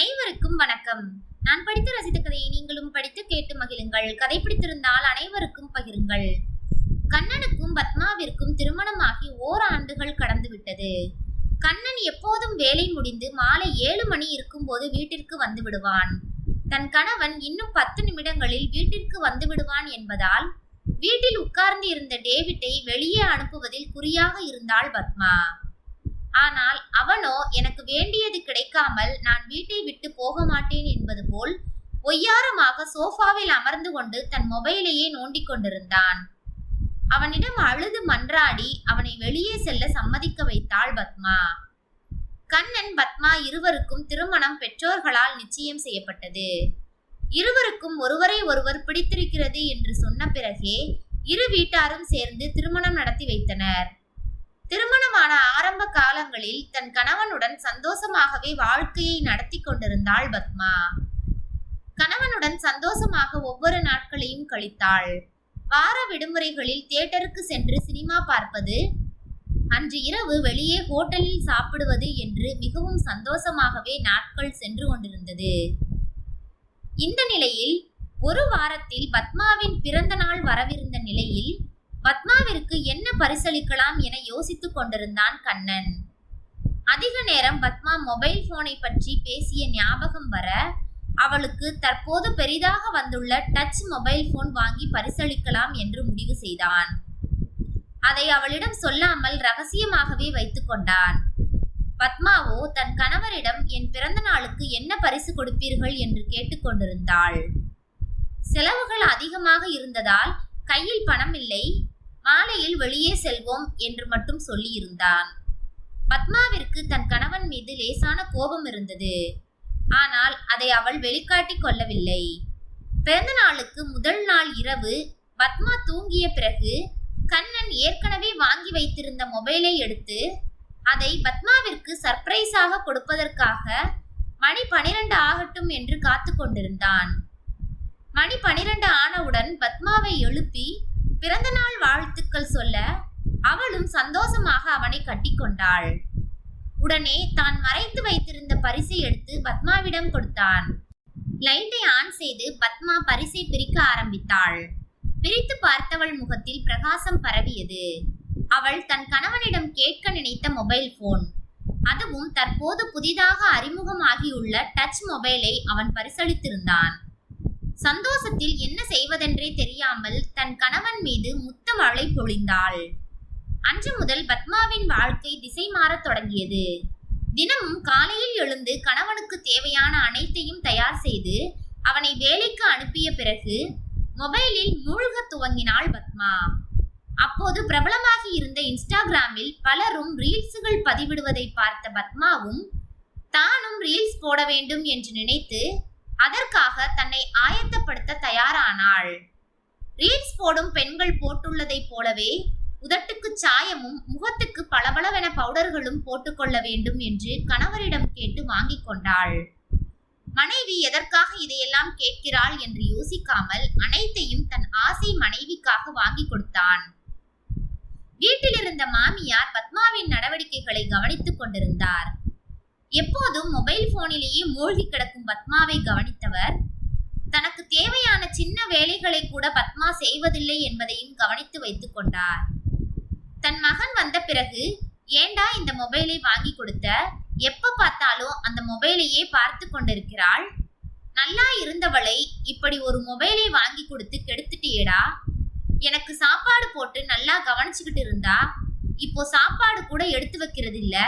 அனைவருக்கும் வணக்கம். நான் படித்து ரசித்த கதையை நீங்களும் படித்து கேட்டு மகிழுங்கள். கதை பிடித்திருந்தால் அனைவருக்கும் பகிருங்கள். கண்ணனுக்கும் பத்மாவிற்கும் திருமணமாகி ஓராண்டுகள் கடந்து விட்டது கண்ணன் எப்போதும் வேலை முடிந்து மாலை ஏழு மணி இருக்கும்போது வீட்டிற்கு வந்து விடுவான். தன் கணவன் இன்னும் பத்து நிமிடங்களில் வீட்டிற்கு வந்து விடுவான் என்பதால் வீட்டில் உட்கார்ந்து இருந்த டேவிட்டை வெளியே அனுப்புவதில் குறியாக இருந்தாள் பத்மா. ஆனால் அவனோ எனக்கு வேண்டியது கிடைக்காமல் நான் வீட்டை விட்டு போக மாட்டேன் என்பது போல் ஒய்யாரமாக சோஃபாவில் அமர்ந்து கொண்டு தன் மொபைலையே நோண்டிக் கொண்டிருந்தான். அவனிடம் அழுது மன்றாடி அவனை வெளியே செல்ல சம்மதிக்க வைத்தாள் பத்மா. கண்ணன் பத்மா இருவருக்கும் திருமணம் பெற்றோர்களால் நிச்சயம் செய்யப்பட்டது. இருவருக்கும் ஒருவரை ஒருவர் பிடித்திருக்கிறது என்று சொன்ன பிறகே இரு வீட்டாரும் சேர்ந்து திருமணம் நடத்தி வைத்தனர். திருமணமான ஆரம்ப காலங்களில் தன் கணவனுடன் சந்தோஷமாகவே வாழ்க்கையை நடத்தி கொண்டிருந்தாள் பத்மா. கணவனுடன் சந்தோஷமாக ஒவ்வொரு நாட்களையும் கழித்தாள். வார விடுமுறைகளில் தியேட்டருக்கு சென்று சினிமா பார்ப்பது அன்று இரவு வெளியே ஹோட்டலில் சாப்பிடுவது என்று மிகவும் சந்தோஷமாகவே நாட்கள் சென்று கொண்டிருந்தது. இந்த நிலையில் ஒரு வாரத்தில் பத்மாவின் பிறந்த நாள் வரவிருந்த நிலையில் பத்மாவிற்கு என்ன பரிசளிக்கலாம் என யோசித்துக் கொண்டிருந்தான் கண்ணன். அதிக நேரம் பத்மா மொபைல் போனை பற்றி பேசிய ஞாபகம் வர அவளுக்கு தற்போது பெரிதாக வந்துள்ள டச் மொபைல் போன் வாங்கி பரிசளிக்கலாம் என்று முடிவு செய்தான். அதை அவளிடம் சொல்லாமல் ரகசியமாகவே வைத்துக் கொண்டான். பத்மாவோ தன் கணவரிடம் என் பிறந்த நாளுக்கு என்ன பரிசு கொடுப்பீர்கள்? என்று கேட்டுக்கொண்டிருந்தாள் செலவுகள் அதிகமாக இருந்ததால் கையில் பணம் இல்லை மாலையில் வெளியே செல்வோம் என்று மட்டும் சொல்லியிருந்தான். பத்மாவிற்கு தன் கணவன் மீது லேசான கோபம் இருந்தது. ஆனால் அதை அவள் வெளிக்காட்டிக் கொள்ளவில்லை. பிறந்த நாளுக்கு முதல் நாள் இரவு பத்மா தூங்கிய பிறகு கண்ணன் ஏற்கனவே வாங்கி வைத்திருந்த மொபைலை எடுத்து அதை பத்மாவிற்கு சர்ப்ரைஸாக கொடுப்பதற்காக மணி பனிரெண்டு ஆகட்டும் என்று காத்து கொண்டிருந்தான். மணி பனிரெண்டு ஆனவுடன் பத்மாவை எழுப்பி பிறந்த நாள் வாழ்த்துக்கள் சொல்ல அவளும் சந்தோஷமாக அவனை கட்டிக்கொண்டாள். உடனே தான் மறைத்து வைத்திருந்த பரிசை எடுத்து பத்மாவிடம் கொடுத்தான். லைட்டை ஆன் செய்து பத்மா பரிசை பிரிக்க ஆரம்பித்தாள். பிரித்து பார்த்தவள் முகத்தில் பிரகாசம் பரவியது. அவள் தன் கணவனிடம் கேட்க நினைத்த மொபைல் போன் அதுவும் தற்போது புதிதாக அறிமுகமாகியுள்ள டச் மொபைலை அவன் பரிசளித்திருந்தான். சந்தோஷத்தில் என்ன செய்வதென்றே தெரியாமல் தன் கணவன் மீது முத்த மழை பொழிந்தாள். அன்று முதல் பத்மாவின் வாழ்க்கை திசை மாறத் தொடங்கியது. தினமும் காலையில் எழுந்து கணவனுக்கு தேவையான அனைத்தையும் தயார் செய்து அவனை வேலைக்கு அனுப்பிய பிறகு மொபைலில் மூழ்க துவங்கினாள் பத்மா. அப்போது பிரபலமாகி இருந்த இன்ஸ்டாகிராமில் பலரும் ரீல்ஸுகள் பதிவிடுவதை பார்த்த பத்மாவும் தானும் ரீல்ஸ் போட வேண்டும் என்று நினைத்து அதற்காக தன்னை ஆயத்தப்படுத்த தயாரானாள். ரீல்ஸ் போடும் பெண்கள் போட்டுள்ளதைப் போலவே உதட்டுக்கு சாயமும் முகத்துக்கு பளபளவென பவுடர்களும் போட்டுக்கொள்ள வேண்டும் என்று கணவரிடம் கேட்டு வாங்கிக் கொண்டாள். மனைவி எதற்காக இதையெல்லாம் கேட்கிறாள் என்று யோசிக்காமல் அனைத்தையும் தன் ஆசை மனைவிக்காக வாங்கி கொடுத்தான். வீட்டிலிருந்த மாமியார் பத்மாவின் நடவடிக்கைகளை கவனித்துக் கொண்டிருந்தார். எப்போதும் மொபைல் போனிலேயே மூழ்கி கிடக்கும் பத்மாவை கவனித்தவர். தனக்கு தேவையான சின்ன வேலைகளை கூட பத்மா செய்வதில்லை என்பதையும் கவனித்து வைத்துக் கொண்டார். தன் மகன் வந்த பிறகு ஏண்டா இந்த மொபைலை வாங்கி கொடுத்த? எப்ப பார்த்தாலும் அந்த மொபைலையே பார்த்து கொண்டிருக்கிறாள்? நல்லா இருந்தவளை இப்படி ஒரு மொபைலை வாங்கி கொடுத்து கெடுத்துட்டியேடா? எனக்கு சாப்பாடு போட்டு நல்லா கவனிச்சுக்கிட்டு இருந்தா? இப்போ சாப்பாடு கூட எடுத்து வைக்கிறது இல்லை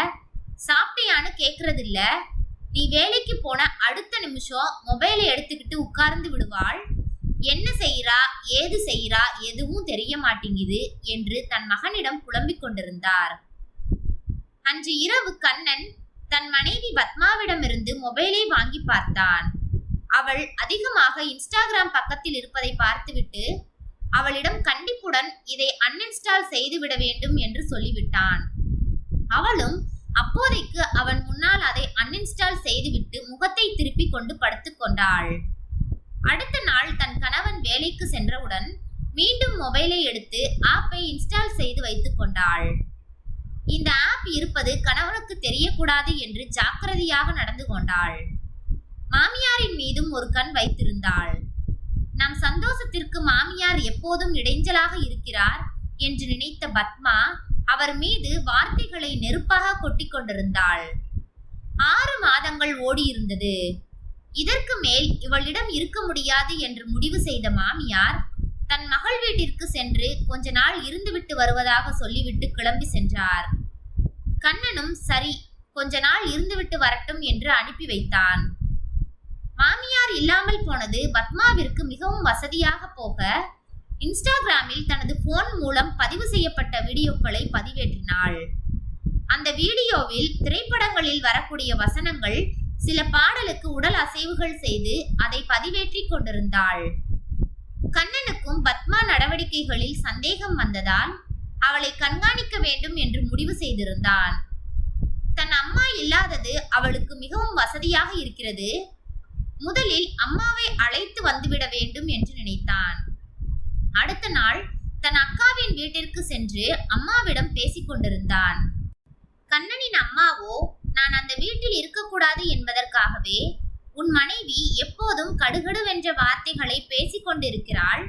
சாப்பிட்டியான்னு கேட்கறது இல்ல நீ வேலைக்கு போன அடுத்த நிமிஷம் மொபைலை எடுத்துக்கிட்டு உட்கார்ந்து விடுவாள். என்ன செய்யறா ஏது செய்யறா எதுவும் தெரிய மாட்டேங்குது என்று தன் மகனிடம் புலம்பிக் கொண்டிருந்தார். அன்று இரவு கண்ணன் தன் மனைவி பத்மாவிடமிருந்து மொபைலை வாங்கி பார்த்தான். அவள் அதிகமாக இன்ஸ்டாகிராம் பக்கத்தில் இருப்பதை பார்த்துவிட்டு அவளிடம் கண்டிப்புடன் இதை அன்இன்ஸ்டால் செய்துவிட வேண்டும் என்று சொல்லிவிட்டான். அவளும் அப்போதைக்கு அவன் முன்னால் அதை அன்இன்ஸ்டால் செய்துவிட்டு முகத்தை திருப்பி கொண்டு படுத்துக் கொண்டாள். அடுத்த நாள் தன் கணவன் வேலைக்கு சென்றவுடன் மீண்டும் மொபைலை எடுத்து ஆப்பை இன்ஸ்டால் செய்து வைத்துக் கொண்டாள். இந்த ஆப் இருப்பது கணவனுக்கு தெரியக்கூடாது என்று ஜாக்கிரதையாக நடந்து கொண்டாள். மாமியாரின் மீதும் ஒரு கண் வைத்திருந்தாள். நம் சந்தோஷத்திற்கு மாமியார் எப்போதும் இடைஞ்சலாக இருக்கிறார் என்று நினைத்த பத்மா அவர் மீது வார்த்தைகளை நெருப்பாக கொட்டி கொண்டிருந்தாள் ஆறு மாதங்கள் ஓடியிருந்தது. இதற்கு மேல் இவளிடம் இருக்க முடியாது என்று முடிவு செய்த மாமியார் தன் மகள் வீட்டிற்கு சென்று கொஞ்ச நாள் இருந்துவிட்டு வருவதாக சொல்லிவிட்டு கிளம்பி சென்றார். கண்ணனும் சரி கொஞ்ச நாள் இருந்துவிட்டு வரட்டும் என்று அனுப்பி வைத்தான். மாமியார் இல்லாமல் போனது பத்மாவிற்கு மிகவும் வசதியாக போக இன்ஸ்டாகிராமில் தனது போன் மூலம் பதிவு செய்யப்பட்ட வீடியோக்களை பதிவேற்றினாள். அந்த வீடியோவில் திரைப்படங்களில் வரக்கூடிய வசனங்கள் சில பாடலுக்கு உடல் அசைவுகள் செய்து அதை பதிவேற்றிக் கொண்டிருந்தாள். கண்ணனுக்கும் பத்மா நடவடிக்கைகளில் சந்தேகம் வந்ததால் அவளை கண்காணிக்க வேண்டும் என்று முடிவு செய்திருந்தான். தன் அம்மா இல்லாதது அவளுக்கு மிகவும் வசதியாக இருக்கிறது. முதலில் அம்மாவை அழைத்து வந்துவிட வேண்டும் என்று நினைத்தான். அடுத்த நாள் தன் அக்காவின் வீட்டிற்கு சென்று அம்மாவிடம் பேசிக் கொண்டிருந்தான். கண்ணனின் அம்மாவோ நான் அந்த வீட்டில் இருக்கக்கூடாது என்பதற்காகவே உன் மனைவி எப்போதும் கடுகடுவென்ற வார்த்தைகளை பேசிக் கொண்டிருக்கிறாள்.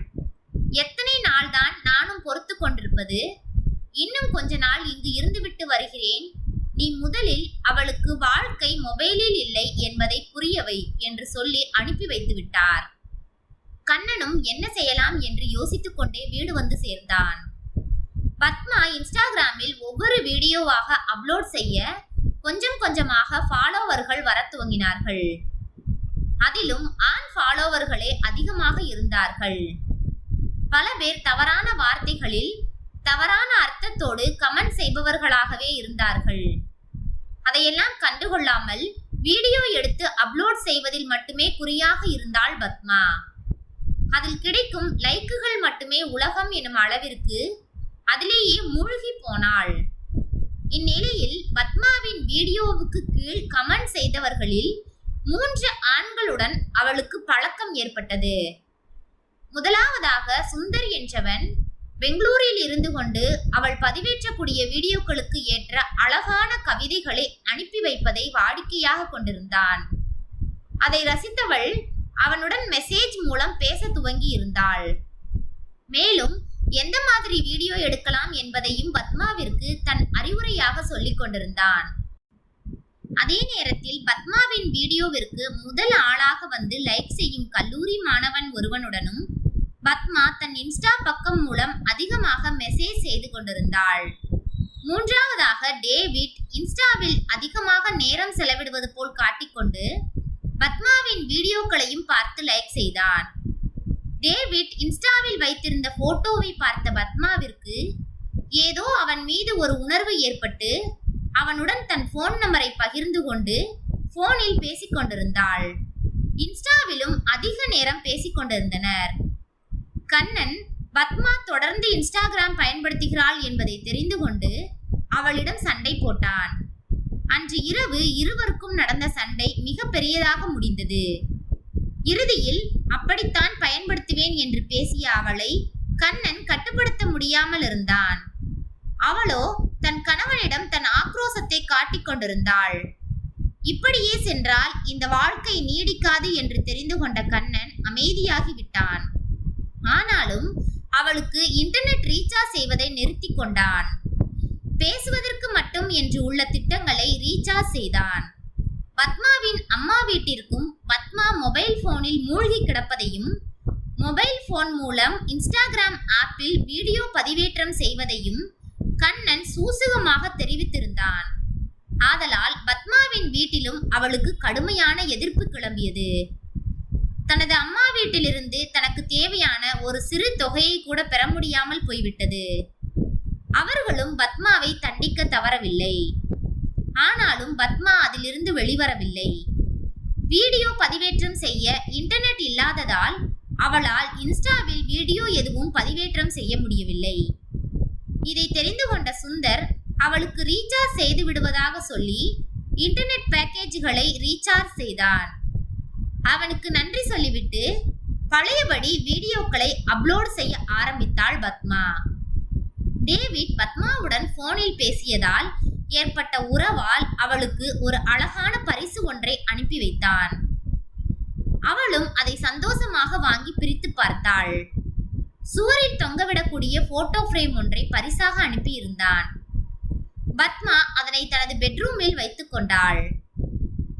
எத்தனை நாள்தான் நானும் பொறுத்து கொண்டிருப்பது? இன்னும் கொஞ்ச நாள் இங்கு இருந்துவிட்டு வருகிறேன். நீ முதலில் அவளுக்கு வாழ்க்கை மொபைலில் இல்லை என்பதை புரியவை என்று சொல்லி அனுப்பி வைத்து விட்டார் கண்ணனும் என்ன செய்யலாம் என்று யோசித்துக் கொண்டே வீடு வந்து சேர்ந்தான். பத்மா இன்ஸ்டாகிராமில் ஒவ்வொரு வீடியோவாக அப்லோட் செய்ய கொஞ்சம் கொஞ்சமாக ஃபாலோவர்கள் வர துவங்கினார்கள். அதிலும் ஆண் ஃபாலோவர்களே அதிகமாக இருந்தார்கள். பல பேர் தவறான வார்த்தைகளில் தவறான அர்த்தத்தோடு கமெண்ட் செய்பவர்களாகவே இருந்தார்கள். அதையெல்லாம் கண்டுகொள்ளாமல் வீடியோ எடுத்து அப்லோட் செய்வதில் மட்டுமே குறியாக இருந்தாள் பத்மா. அதில் கிடைக்கும் லைக்குகள் மட்டுமே உலகம் எனும் அளவிற்கு அதிலேயே மூழ்கி போனாள். இந்நிலையில் பத்மாவின் வீடியோவுக்கு கீழ் கமெண்ட் செய்தவர்களில் மூன்று ஆண்களுடன் அவளுக்கு பழக்கம் ஏற்பட்டது. முதலாவதாக சுந்தர் என்றவன் பெங்களூரில் இருந்து கொண்டு அவள் பதிவேற்றக்கூடிய வீடியோக்களுக்கு ஏற்ற அழகான கவிதைகளை அனுப்பி வைப்பதை வாடிக்கையாக கொண்டிருந்தான். அதை ரசித்தவள் அவனுடன் மெசேஜ் மூலம் பேச துவங்கி இருந்தாள். மேலும் எந்த மாதிரி வீடியோ எடுக்கலாம் என்பதையும் பத்மாவிற்கு தன் அறிவுரையாக சொல்லிக் கொண்டிருந்தான். அதே நேரத்தில் பத்மாவின் வீடியோவிற்கு முதல் ஆளாக வந்து லைக் செய்யும் கல்லூரி மாணவன் ஒருவனுடனும் பத்மா தன் இன்ஸ்டா பக்கம் மூலம் அதிகமாக மெசேஜ் செய்து கொண்டிருந்தாள். மூன்றாவதாக டேவிட் இன்ஸ்டாவில் அதிகமாக நேரம் செலவிடுவது போல் காட்டிக்கொண்டு பத்மாவின் வீடியோக்களையும் பார்த்து லைக் செய்தான். டேவிட் இன்ஸ்டாவில் வைத்திருந்த போட்டோவை பார்த்த பத்மாவிற்கு ஏதோ அவன் மீது ஒரு உணர்வு ஏற்பட்டு அவனுடன் தன் போன் நம்பரை பகிர்ந்து கொண்டு போனில் பேசிக்கொண்டிருந்தாள் இன்ஸ்டாவிலும் அதிக நேரம் பேசிக்கொண்டிருந்தனர் கண்ணன் பத்மா தொடர்ந்து இன்ஸ்டாகிராம் பயன்படுத்துகிறாள் என்பதை தெரிந்து கொண்டு அவளிடம் சண்டை போட்டான். அன்று இரவு இருவருக்கும் நடந்த சண்டை மிக பெரியதாக முடிந்தது. இறுதியில் அப்படித்தான் பயன்படுத்துவேன் என்று பேசிய அவளை கண்ணன் கட்டுப்படுத்த முடியாமல் இருந்தான். அவளோ தன் கணவனிடம் தன் ஆக்ரோசத்தை காட்டிக் கொண்டிருந்தாள். இப்படியே சென்றால் இந்த வாழ்க்கை நீடிக்காது என்று தெரிந்து கொண்ட கண்ணன் அமைதியாகி விட்டான். ஆனாலும் அவளுக்கு இன்டர்நெட் ரீசார்ஜ் செய்வதை நிறுத்தி கொண்டான். பேசுவதற்கு மட்டும் என்று உள்ள திட்டங்களை ரீசார்ஜ் செய்தான். பத்மாவின் அம்மா வீட்டிற்கும் பத்மா மொபைல் போனில் மூழ்கி கிடப்பதையும் மொபைல் போன் மூலம் இன்ஸ்டாகிராம் ஆப்பில் வீடியோ பதிவேற்றம் செய்வதையும் கண்ணன் சூசகமாக தெரிவித்திருந்தான். ஆதலால் பத்மாவின் வீட்டிலும் அவளுக்கு கடுமையான எதிர்ப்பு கிளம்பியது. தனது அம்மா வீட்டிலிருந்து தனக்கு தேவையான ஒரு சிறு தொகையை கூட பெற முடியாமல் போய்விட்டது. அவர்களும் பத்மாவை தண்டிக்க தவறவில்லை. ஆனாலும் பத்மா அதிலிருந்து வெளிவரவில்லை. வீடியோ பதிவேற்றம் செய்ய இன்டர்நெட் இல்லாததால் அவளால் இன்ஸ்டாவில் வீடியோ எதுவும் பதிவேற்றம் செய்ய முடியவில்லை. இதை தெரிந்து கொண்ட சுந்தர் அவளுக்கு ரீசார்ஜ் செய்து விடுவதாக சொல்லி இன்டர்நெட் பேக்கேஜ்களை ரீசார்ஜ் செய்தான். அவனுக்கு நன்றி சொல்லிவிட்டு பழையபடி வீடியோக்களை அப்லோட் செய்ய ஆரம்பித்தாள் பத்மா. டேவிட் பத்மாவுடன் போனில் பேசியதால் ஏற்பட்ட உறவால் அவளுக்கு ஒரு அழகான பரிசு ஒன்றை அனுப்பி வைத்தான். அவளும் அதை சந்தோஷமாக வாங்கி பிரித்து பார்த்தாள். சுவரில் தொங்கவிடக்கூடிய போட்டோ ஃப்ரேம் ஒன்றை பரிசாக அனுப்பியிருந்தான். பத்மா அதனை தனது பெட்ரூமில் வைத்துக் கொண்டாள்.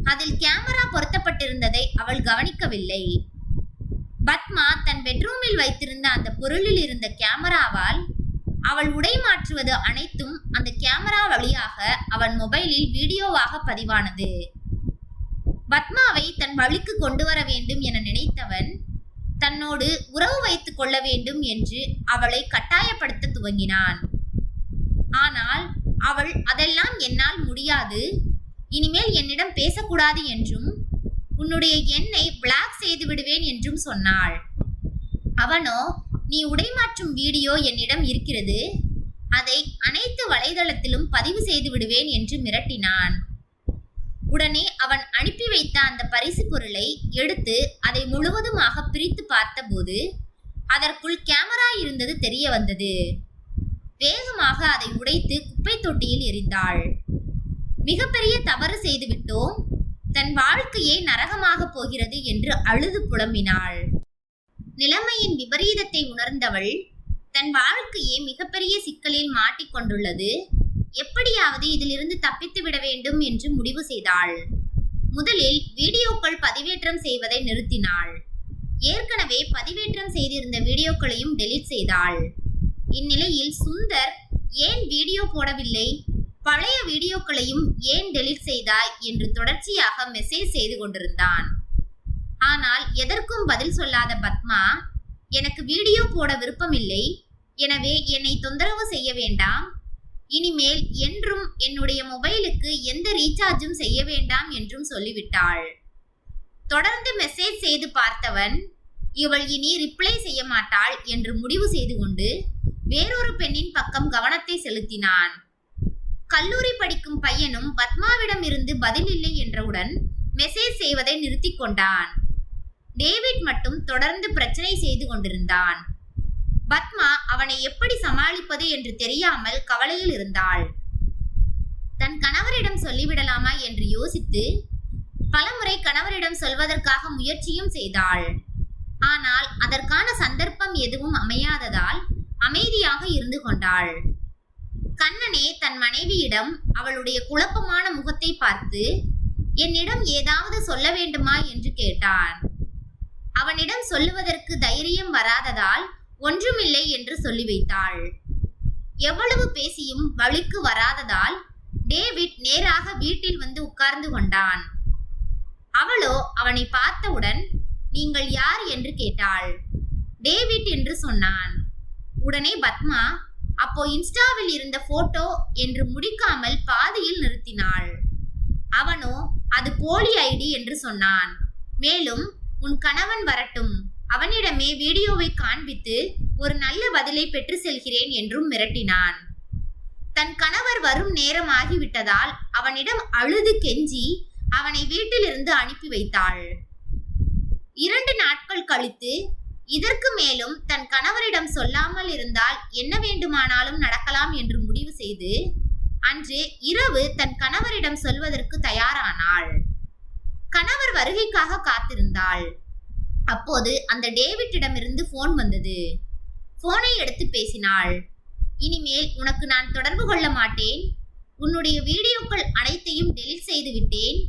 அதில் கேமரா பொருத்தப்பட்டிருந்ததை அவள் கவனிக்கவில்லை. பத்மா தன் பெட்ரூமில் வைத்திருந்த அந்த பொருளில் இருந்த கேமராவால் அவள் உடை மாற்றுவது அனைத்தும் அந்த கேமரா வழியாக அவன் மொபைலில் வீடியோவாக பதிவானது. பத்மாவை தன் வழிக்கு கொண்டு வர வேண்டும் என நினைத்தவன் தன்னோடு உறவு வைத்துக் கொள்ள வேண்டும் என்று அவளை கட்டாயப்படுத்த துவங்கினான். ஆனால் அவள் அதெல்லாம் என்னால் முடியாது. இனிமேல் என்னிடம் பேசக்கூடாது என்றும் உன்னுடைய எண்ணை பிளாக் செய்து விடுவேன் என்றும் சொன்னாள். அவனோ நீ உடை மாற்றும் வீடியோ என்னிடம் இருக்கிறது. அதை அனைத்து வலைதளத்திலும் பதிவு செய்து விடுவேன் என்று மிரட்டினான். உடனே அவன் அனுப்பி வைத்த அந்த பரிசு பொருளை எடுத்து அதை முழுவதுமாக பிரித்து பார்த்தபோது அதற்குள் கேமரா இருந்தது தெரிய வந்தது. வேகமாக அதை உடைத்து குப்பை தொட்டியில் எரிந்தாள் மிகப்பெரிய தவறு செய்துவிட்டோம் தன் வாழ்க்கையே நரகமாக போகிறது என்று அழுது புலம்பினாள். நிலைமையின் விபரீதத்தை உணர்ந்தவள் தன் வாழ்க்கையே மிகப்பெரிய சிக்கலில் மாட்டிக்கொண்டுள்ளது எப்படியாவது இதிலிருந்து தப்பித்து விட வேண்டும் என்று முடிவு செய்தாள். முதலில் வீடியோக்கள் பதிவேற்றம் செய்வதை நிறுத்தினாள். ஏற்கனவே பதிவேற்றம் செய்திருந்த வீடியோக்களையும் டெலீட் செய்தாள். இந்நிலையில் சுந்தர் ஏன் வீடியோ போடவில்லை? பழைய வீடியோக்களையும் ஏன் டெலீட் செய்தாய்? என்று தொடர்ச்சியாக மெசேஜ் செய்து கொண்டிருந்தான். ஆனால் எதற்கும் பதில் சொல்லாத பத்மா எனக்கு வீடியோ போட விருப்பமில்லை எனவே என்னை தொந்தரவு செய்ய வேண்டாம். இனிமேல் என்றும் என்னுடைய மொபைலுக்கு எந்த ரீசார்ஜும் செய்ய வேண்டாம் என்றும் சொல்லிவிட்டாள். தொடர்ந்து மெசேஜ் செய்து பார்த்தவன் இவள் இனி ரிப்ளை செய்ய மாட்டாள் என்று முடிவு செய்து கொண்டு வேறொரு பெண்ணின் பக்கம் கவனத்தை செலுத்தினான். கல்லூரி படிக்கும் பையனும் பத்மாவிடம் இருந்து பதில் இல்லை என்றவுடன் மெசேஜ் செய்வதை நிறுத்திக் கொண்டான். டேவிட் மட்டும் தொடர்ந்து பிரச்சனை செய்து கொண்டிருந்தான். பத்மா அவனை எப்படி சமாளிப்பது என்று தெரியாமல் கவலையில் இருந்தாள். தன் கணவரிடம் சொல்லிவிடலாமா என்று யோசித்து பலமுறை கணவரிடம் சொல்வதற்காக முயற்சியும் செய்தாள். ஆனால் அதற்கான சந்தர்ப்பம் எதுவும் அமையாததால் அமைதியாக இருந்து கொண்டாள். கண்ணனே தன் மனைவியிடம் அவளுடைய குழப்பமான முகத்தை பார்த்து என்னிடம் ஏதாவது சொல்ல வேண்டுமா? என்று கேட்டான். அவனிடம் சொல்லுவதற்கு தைரியம் வராததால் ஒன்றுமில்லை என்று சொல்லி வைத்தாள். எவ்வளவு பேசியும் வழிக்கு வராததால் டேவிட் நேராக வீட்டில் வந்து உட்கார்ந்து கொண்டான். அவளோ அவனை பார்த்தவுடன் நீங்கள் யார்? என்று கேட்டாள். டேவிட் என்று சொன்னான். உடனே பத்மா அப்போ இன்ஸ்டாவில் இருந்த போட்டோ என்று முடிக்காமல் பாதியில் நிறுத்தினாள். அவனோ அது போலி ஐடி என்று சொன்னான். மேலும் உன் கணவன் வரட்டும். அவனிடமே வீடியோவை காண்பித்து ஒரு நல்ல பதிலை பெற்று செல்கிறேன் என்றும் மிரட்டினான். தன் கணவர் வரும் நேரம் ஆகிவிட்டதால் அவனிடம் அழுது கெஞ்சி அவனை வீட்டிலிருந்து அனுப்பி வைத்தாள். இரண்டு நாட்கள் கழித்து இதற்கு மேலும் தன் கணவரிடம் சொல்லாமல் இருந்தால் என்ன வேண்டுமானாலும் நடக்கலாம் என்று முடிவு செய்து அன்று இரவு தன் கணவரிடம் சொல்வதற்கு தயாரானாள். கணவர் வருகைக்காக காத்திருந்தாள். அப்போது அந்த டேவிட்டிடமிருந்து போன் வந்தது. போனை எடுத்து பேசினாள். இனிமேல் உனக்கு நான் தொடர்பு கொள்ள மாட்டேன். உன்னுடைய வீடியோக்கள் அனைத்தையும் டெலிட் செய்து விட்டேன்.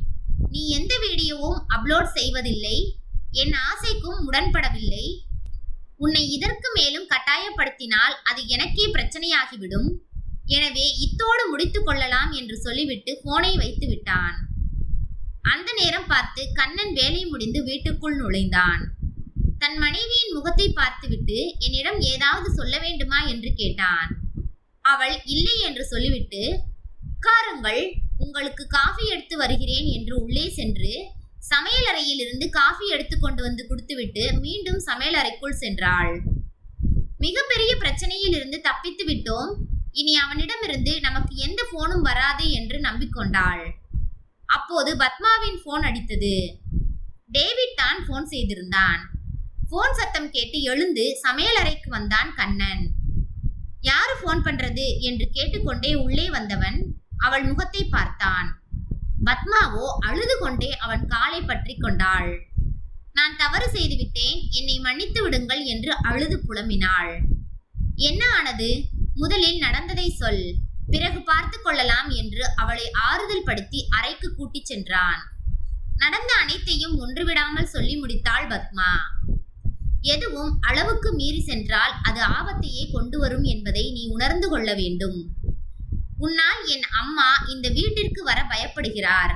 நீ எந்த வீடியோவும் அப்லோட் செய்வதில்லை. என் ஆசைக்கும் உடன்படவில்லை. உன்னை இதற்கு மேலும் கட்டாயப்படுத்தினால் அது எனக்கே பிரச்சனையாகிவிடும். எனவே இத்தோடு முடித்து கொள்ளலாம் என்று சொல்லிவிட்டு போனை வைத்து விட்டான் அந்த நேரம் பார்த்து கண்ணன் வேலை முடிந்து வீட்டுக்குள் நுழைந்தான். தன் மனைவியின் முகத்தை பார்த்துவிட்டு என்னிடம் ஏதாவது சொல்ல வேண்டுமா? என்று கேட்டான். அவள் இல்லை என்று சொல்லிவிட்டு உட்காருங்கள் உங்களுக்கு காஃபி எடுத்து வருகிறேன் என்று உள்ளே சென்று சமையலறையிலிருந்து காஃபி எடுத்து கொண்டு வந்து கொடுத்துவிட்டு மீண்டும் சமையலறைக்குள் சென்றாள். மிகப்பெரிய பிரச்சனையில் இருந்து தப்பித்து விட்டோம். இனி அவனிடமிருந்து நமக்கு எந்த போனும் வராது என்று நம்பிக்கொண்டாள். அப்போது பத்மாவின் போன் அடித்தது. டேவிட் தான் போன் செய்திருந்தான். போன் சத்தம் கேட்டு எழுந்து சமையலறைக்கு வந்தான் கண்ணன். யாரு போன் பண்றது? என்று கேட்டுக்கொண்டே உள்ளே வந்தவன் அவள் முகத்தை பார்த்தான். பத்மாவோ அழுது கொண்டே அவன் காலை பற்றி கொண்டாள். நான் தவறு செய்துவிட்டேன் என்னை மன்னித்து விடுங்கள் என்று அழுது புலம்பினாள். என்ன ஆனது? முதலில் நடந்ததை சொல். பிறகு பார்த்து கொள்ளலாம் என்று அவளை ஆறுதல் படுத்தி அறைக்கு கூட்டிச் சென்றான். நடந்த அனைத்தையும் ஒன்றுவிடாமல் சொல்லி முடித்தாள் பத்மா. எதுவும் அளவுக்கு மீறி சென்றால் அது ஆபத்தையே கொண்டு வரும் என்பதை நீ உணர்ந்து கொள்ள வேண்டும். உன்னால் என் அம்மா இந்த வீட்டிற்கு வர பயப்படுகிறார்.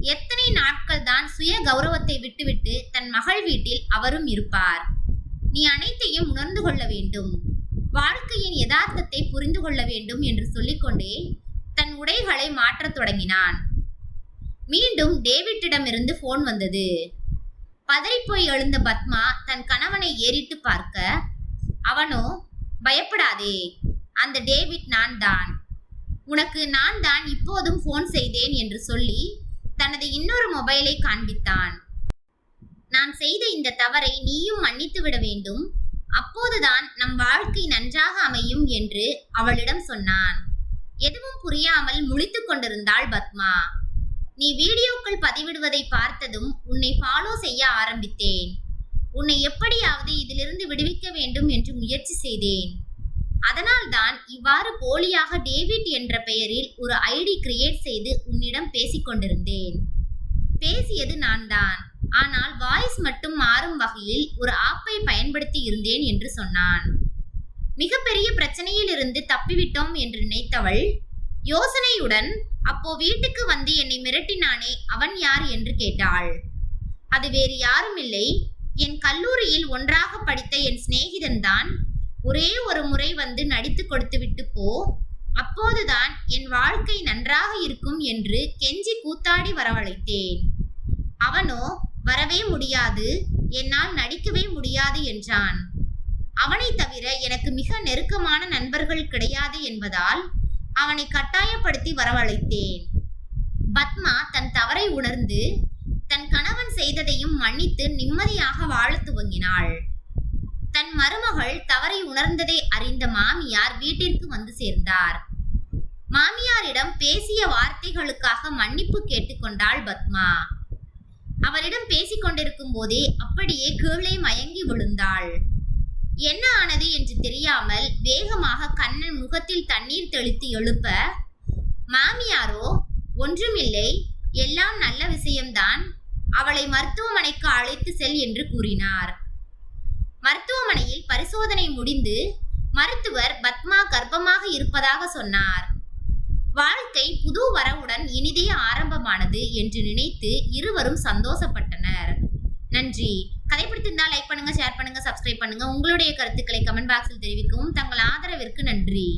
எத்தனை நாட்கள் தான் சுய கௌரவத்தை விட்டுவிட்டு தன் மகள் வீட்டில் அவரும் இருப்பார். நீ அனைத்தையும் உணர்ந்து கொள்ள வேண்டும். வாழ்க்கையின் யதார்த்தத்தை புரிந்து கொள்ள வேண்டும் என்று சொல்லிக்கொண்டே தன் உடைகளை மாற்றத் தொடங்கினான். மீண்டும் டேவிட்டிடமிருந்து போன் வந்தது. பதறிப்போய் எழுந்த பத்மா தன் கணவனை ஏறிட்டு பார்க்க அவனோ பயப்படாதே அந்த டேவிட் நான் தான் உனக்கு நான் தான் இப்போதும் போன் செய்தேன் என்று சொல்லி தனது இன்னொரு மொபைலை காண்பித்தான். நான் செய்த இந்த தவறை நீயும் மன்னித்து விட வேண்டும். அப்போதுதான் நம் வாழ்க்கை நன்றாக அமையும் என்று அவளிடம் சொன்னான். எதுவும் புரியாமல் முழித்துக் கொண்டிருந்தாள் பத்மா. நீ வீடியோக்கள் பதிவிடுவதை பார்த்ததும் உன்னை ஃபாலோ செய்ய ஆரம்பித்தேன். உன்னை எப்படியாவது இதிலிருந்து விடுவிக்க வேண்டும் என்று முயற்சி செய்தேன். அதனால்தான் இவ்வாறு போலியாக டேவிட் என்ற பெயரில் ஒரு ஐடி கிரியேட் செய்து உன்னிடம் பேசிக் கொண்டிருந்தேன். பேசியது நான் தான் ஆனால் வாய்ஸ் மட்டும் மாறும் வகையில் ஒரு ஆப்பை பயன்படுத்தி இருந்தேன் என்று சொன்னான். மிகப்பெரிய பிரச்சனையில் இருந்து தப்பிவிட்டோம் என்று நினைத்தவள் யோசனையுடன் அப்போ வீட்டுக்கு வந்து என்னை மிரட்டினானே அவன் யார்? என்று கேட்டாள். அது வேறு யாரும் இல்லை. என் கல்லூரியில் ஒன்றாக படித்த என் சிநேகிதன்தான் ஒரே ஒரு முறை வந்து நடித்து கொடுத்து விட்டு போ. அப்போதுதான் என் வாழ்க்கை நன்றாக இருக்கும் என்று கெஞ்சி கூத்தாடி வரவழைத்தேன். அவனோ வரவே முடியாது. என்னால் நடிக்கவே முடியாது என்றான். அவனை தவிர எனக்கு மிக நெருக்கமான நண்பர்கள் கிடையாது என்பதால் அவனை கட்டாயப்படுத்தி வரவழைத்தேன். பத்மா தன் தவறை உணர்ந்து தன் கணவன் செய்ததையும் மன்னித்து நிம்மதியாக வாழ துவங்கினாள். தன் மருமகள் தவறை உணர்ந்ததை அறிந்த மாமியார் வீட்டிற்கு வந்து சேர்ந்தார். மாமியாரிடம் பேசிய வார்த்தைகளுக்காக மன்னிப்பு கேட்டுக்கொண்டாள் பத்மா. அவரிடம் பேசிக் கொண்டிருக்கும் போதே அப்படியே கீழே மயங்கி விழுந்தாள். என்ன ஆனது? என்று தெரியாமல் வேகமாக கண்ணன் முகத்தில் தண்ணீர் தெளித்து எழுப்ப மாமியாரோ ஒன்றுமில்லை. எல்லாம் நல்ல விஷயம்தான். அவளை மருத்துவமனைக்கு அழைத்து செல் என்று கூறினார். மருத்துவமனையில் பரிசோதனை முடிந்து மருத்துவர் பத்மா கர்ப்பமாக இருப்பதாக சொன்னார். வாழ்க்கை புது வரவுடன் இனிதே ஆரம்பமானது என்று நினைத்து இருவரும் சந்தோஷப்பட்டனர். நன்றி. கதை பிடித்திருந்தால் லைக் பண்ணுங்க ஷேர் பண்ணுங்க சப்ஸ்கிரைப் பண்ணுங்க. உங்களுடைய கருத்துக்களை கமெண்ட் பாக்ஸில் தெரிவிக்கவும் தங்கள் ஆதரவிற்கு நன்றி.